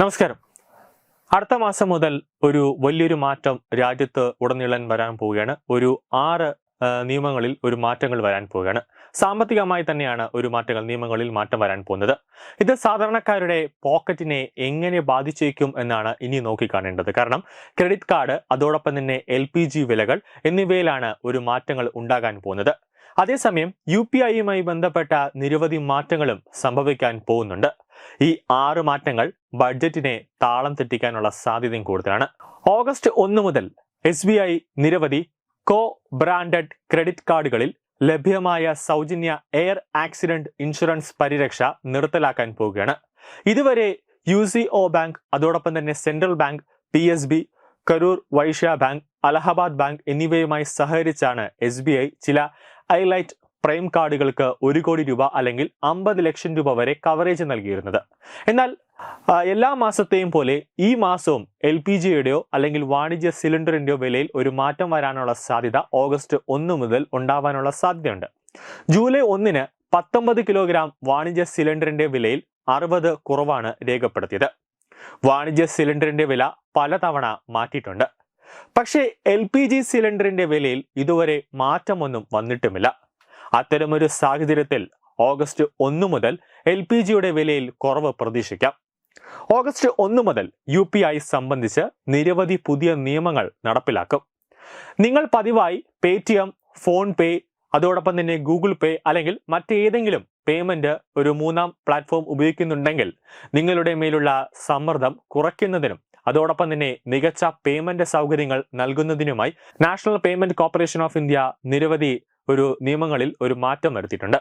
നമസ്കാരം. അടുത്ത മാസം മുതൽ ഒരു വലിയൊരു മാറ്റം രാജ്യത്ത് ഉടനീളം വരാൻ പോവുകയാണ്. ഒരു ആറ് നിയമങ്ങളിൽ ഒരു മാറ്റങ്ങൾ വരാൻ പോവുകയാണ്. സാമ്പത്തികമായി തന്നെയാണ് ഒരു മാറ്റങ്ങൾ നിയമങ്ങളിൽ മാറ്റം വരാൻ പോകുന്നത്. ഇത് സാധാരണക്കാരുടെ പോക്കറ്റിനെ എങ്ങനെ ബാധിച്ചേക്കും എന്നാണ് ഇനി നോക്കിക്കാണേണ്ടത്. കാരണം ക്രെഡിറ്റ് കാർഡ് അതോടൊപ്പം തന്നെ എൽ വിലകൾ എന്നിവയിലാണ് ഒരു മാറ്റങ്ങൾ ഉണ്ടാകാൻ പോകുന്നത്. അതേസമയം യു പി ഐയുമായി ബന്ധപ്പെട്ട നിരവധി മാറ്റങ്ങളും സംഭവിക്കാൻ പോകുന്നുണ്ട്. ഈ ആറ് മാറ്റങ്ങൾ ബഡ്ജറ്റിനെ താളം തെറ്റിക്കാനുള്ള സാധ്യതയും കൂടുതലാണ്. ഓഗസ്റ്റ് ഒന്ന് മുതൽ എസ് ബി ഐ നിരവധി കോ ബ്രാൻഡഡ് ക്രെഡിറ്റ് കാർഡുകളിൽ ലഭ്യമായ സൗജന്യ എയർ ആക്സിഡന്റ് ഇൻഷുറൻസ് പരിരക്ഷ നിർത്തലാക്കാൻ പോവുകയാണ്. ഇതുവരെ യു സി ഒ ബാങ്ക് അതോടൊപ്പം തന്നെ central bank P S B Karur Vysya bank Allahabad bank എന്നിവയുമായി സഹകരിച്ചാണ് എസ് ബി ഐ ചില ഐലൈറ്റ് പ്രൈം കാർഡുകൾക്ക് ഒരു കോടി രൂപ അല്ലെങ്കിൽ അമ്പത് ലക്ഷം രൂപ വരെ കവറേജ് നൽകിയിരുന്നത്. എന്നാൽ എല്ലാ മാസത്തെയും പോലെ ഈ മാസവും എൽ പി ജിയുടെയോ അല്ലെങ്കിൽ വാണിജ്യ സിലിണ്ടറിന്റെയോ വിലയിൽ ഒരു മാറ്റം വരാനുള്ള സാധ്യത ഓഗസ്റ്റ് ഒന്ന് മുതൽ ഉണ്ടാവാനുള്ള സാധ്യതയുണ്ട്. ജൂലൈ ഒന്നിന് പത്തൊമ്പത് കിലോഗ്രാം വാണിജ്യ സിലിണ്ടറിന്റെ വിലയിൽ അറുപത് കുറവാണ് രേഖപ്പെടുത്തിയത്. വാണിജ്യ സിലിണ്ടറിന്റെ വില പലതവണ മാറ്റിയിട്ടുണ്ട്. പക്ഷേ എൽ പി ജി സിലിണ്ടറിന്റെ വിലയിൽ ഇതുവരെ മാറ്റമൊന്നും വന്നിട്ടുമില്ല. അത്തരമൊരു സാഹചര്യത്തിൽ ഓഗസ്റ്റ് ഒന്ന് മുതൽ എൽ പി ജിയുടെ വിലയിൽ കുറവ് പ്രതീക്ഷിക്കാം. ഓഗസ്റ്റ് ഒന്ന് മുതൽ യു പി ഐ സംബന്ധിച്ച് നിരവധി പുതിയ നിയമങ്ങൾ നടപ്പിലാക്കും. നിങ്ങൾ പതിവായി പേടിഎം ഫോൺ പേ അതോടൊപ്പം തന്നെ ഗൂഗിൾ പേ അല്ലെങ്കിൽ മറ്റേതെങ്കിലും പേയ്മെന്റ് ഒരു മൂന്നാം പ്ലാറ്റ്ഫോം ഉപയോഗിക്കുന്നുണ്ടെങ്കിൽ നിങ്ങളുടെ മേലുള്ള സമ്മർദ്ദം കുറയ്ക്കുന്നതിനും അതോടൊപ്പം തന്നെ മികച്ച പേയ്മെന്റ് സൗകര്യങ്ങൾ നൽകുന്നതിനുമായി national payment corporation of India നിരവധി ഒരു നിയമങ്ങളിൽ ഒരു മാറ്റം വരുത്തിയിട്ടുണ്ട്.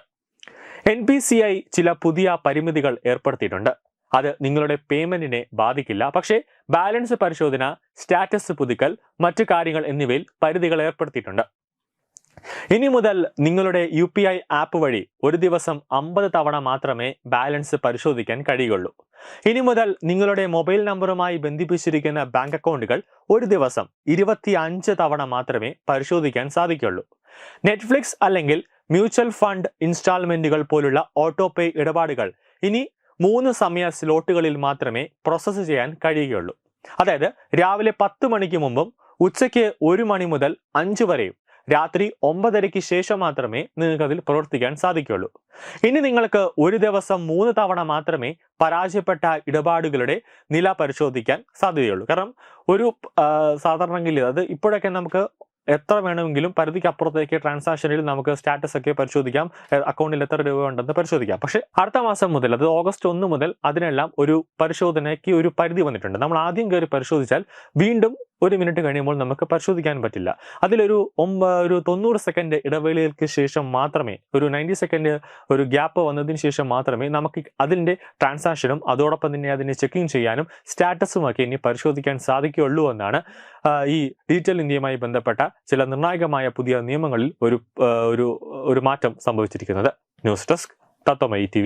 എൻ പി സി ഐ ചില പുതിയ പരിമിതികൾ ഏർപ്പെടുത്തിയിട്ടുണ്ട്. അത് നിങ്ങളുടെ പേയ്മെന്റിനെ ബാധിക്കില്ല. പക്ഷേ ബാലൻസ് പരിശോധന സ്റ്റാറ്റസ് പുതുക്കൽ മറ്റു കാര്യങ്ങൾ എന്നിവയിൽ പരിധികൾ ഏർപ്പെടുത്തിയിട്ടുണ്ട്. ഇനി മുതൽ നിങ്ങളുടെ യു പി ഐ ആപ്പ് വഴി ഒരു ദിവസം അമ്പത് തവണ മാത്രമേ ബാലൻസ് പരിശോധിക്കാൻ കഴിയുള്ളൂ ഇനി മുതൽ നിങ്ങളുടെ മൊബൈൽ നമ്പറുമായി ബന്ധിപ്പിച്ചിരിക്കുന്ന ബാങ്ക് അക്കൗണ്ടുകൾ ഒരു ദിവസം ഇരുപത്തി തവണ മാത്രമേ പരിശോധിക്കാൻ സാധിക്കുള്ളൂ നെറ്റ്ഫ്ലിക്സ് അല്ലെങ്കിൽ മ്യൂച്വൽ ഫണ്ട് ഇൻസ്റ്റാൾമെന്റുകൾ പോലുള്ള ഓട്ടോ പേ ഇടപാടുകൾ ഇനി മൂന്ന് സമയ സ്ലോട്ടുകളിൽ മാത്രമേ പ്രോസസ്സ് ചെയ്യാൻ കഴിയുകയുള്ളൂ. അതായത് രാവിലെ പത്ത് മണിക്ക് മുമ്പും ഉച്ചയ്ക്ക് ഒരു മണി മുതൽ അഞ്ച് വരെയും രാത്രി ഒമ്പതരയ്ക്ക് ശേഷം മാത്രമേ നിങ്ങൾക്ക് അതിൽ പ്രവർത്തിക്കാൻ സാധിക്കുകയുള്ളൂ. ഇനി നിങ്ങൾക്ക് ഒരു ദിവസം മൂന്ന് തവണ മാത്രമേ പരാജയപ്പെട്ട ഇടപാടുകളുടെ നില പരിശോധിക്കാൻ സാധ്യതയുള്ളൂ. കാരണം ഒരു സാധാരണയിൽ അത് ഇപ്പോഴൊക്കെ നമുക്ക് എത്ര വേണമെങ്കിലും പരിധിക്ക് അപ്പുറത്തേക്ക് ട്രാൻസാക്ഷനിൽ നമുക്ക് സ്റ്റാറ്റസ് ഒക്കെ പരിശോധിക്കാം. അക്കൗണ്ടിൽ എത്ര രൂപ ഉണ്ടെന്ന് പരിശോധിക്കാം. പക്ഷെ അടുത്ത മാസം മുതൽ അത് ഓഗസ്റ്റ് ഒന്ന് മുതൽ അതിനെല്ലാം ഒരു പരിശോധനയ്ക്ക് ഒരു പരിധി വന്നിട്ടുണ്ട്. നമ്മൾ ആദ്യം കയറി പരിശോധിച്ചാൽ വീണ്ടും ഒരു മിനിറ്റ് കഴിയുമ്പോൾ നമുക്ക് പരിശോധിക്കാൻ പറ്റില്ല. അതിലൊരു ഒമ്പ ഒരു തൊണ്ണൂറ് സെക്കൻഡ് ഇടവേളയ്ക്ക് ശേഷം മാത്രമേ ഒരു നയന്റി സെക്കൻഡ് ഒരു ഗ്യാപ്പ് വന്നതിന് ശേഷം മാത്രമേ നമുക്ക് അതിന്റെ ട്രാൻസാക്ഷനും അതോടൊപ്പം തന്നെ അതിനെ ചെക്കിങ് ചെയ്യാനും സ്റ്റാറ്റസും ഒക്കെ ഇനി പരിശോധിക്കാൻ സാധിക്കുകയുള്ളൂ എന്നാണ് ഈ ഡിജിറ്റൽ ഇന്ത്യയുമായി ബന്ധപ്പെട്ട ചില നിർണായകമായ പുതിയ നിയമങ്ങളിൽ ഒരു ഒരു ഒരു മാറ്റം സംഭവിച്ചിരിക്കുന്നത്. ന്യൂസ് ഡെസ്ക് തത്വമൈ ടി